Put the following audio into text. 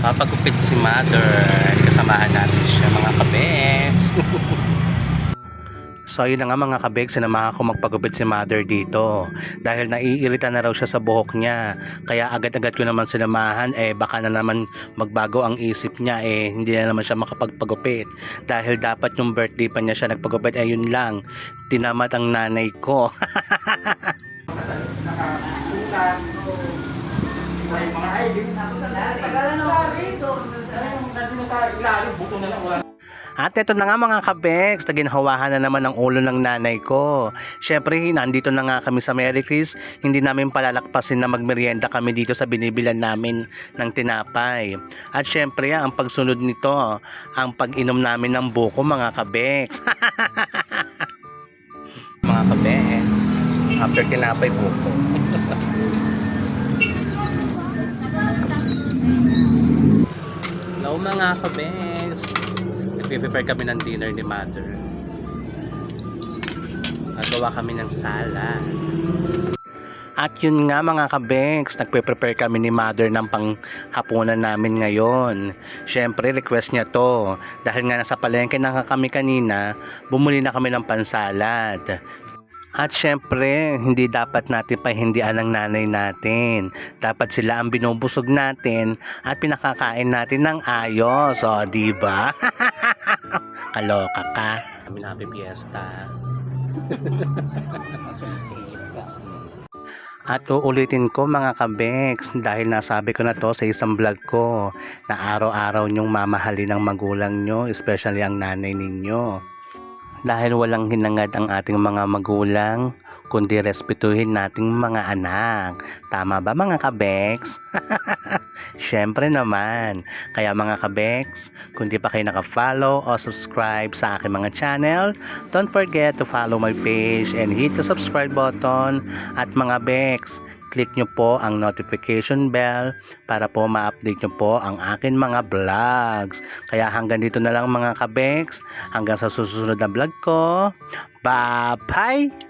Papagupit si mother. Kasamahan natin siya mga kabeks. So yun na nga mga kabeg, sinamahan ko magpagupit si mother dito. Dahil naiirita na raw siya sa buhok niya. Kaya agad-agad ko naman sinamahan, eh baka na naman magbago ang isip niya, eh hindi na naman siya makapagpagupit. Dahil dapat yung birthday pa niya siya nagpagupit, eh yun lang. Tinamat ang nanay ko. May mga ID. Tagalan ng reason. Nandun sa ilalim, na lang. Wala At ito na nga mga kabeks, naginhawahan na naman ang ulo ng nanay ko. Siyempre, nandito na nga kami sa Mary Chris, hindi namin palalakpasin na magmerienda kami dito sa binibilan namin ng tinapay. At siyempre, ang pagsunod nito, ang pag-inom namin ng buko mga kabeks. mga kabeks, after tinapay buko. Hello mga kabeks. Nagpe-prepare kami ng dinner ni mother. Nagawa kami ng salad. At yun nga mga kabeks, nagpe-prepare kami ni mother ng panghapunan namin ngayon. Siyempre, request niya to. Dahil nga nasa palengke na kami kanina, bumuli na kami ng pansalad. At syempre, hindi dapat natin pahindian ang nanay natin. Dapat sila ang binubusog natin at pinakakain natin ng ayos. O, di ba? Kaloka ka. Kami na happy fiesta. At uulitin ko mga kabeks dahil nasabi ko na to sa isang vlog ko na araw-araw nyong mamahalin ang magulang nyo, especially ang nanay ninyo. Dahil walang hinangad ang ating mga magulang, kundi respetuhin nating mga anak. Tama ba mga kabeks? Siyempre naman. Kaya mga kabeks, kung di pa kayo naka-follow o subscribe sa aking mga channel, don't forget to follow my page and hit the subscribe button. At mga beks, click nyo po ang notification bell para po ma-update nyo po ang akin mga vlogs. Kaya hanggang dito na lang mga kabeks. Hanggang sa susunod na vlog ko. Bye-bye!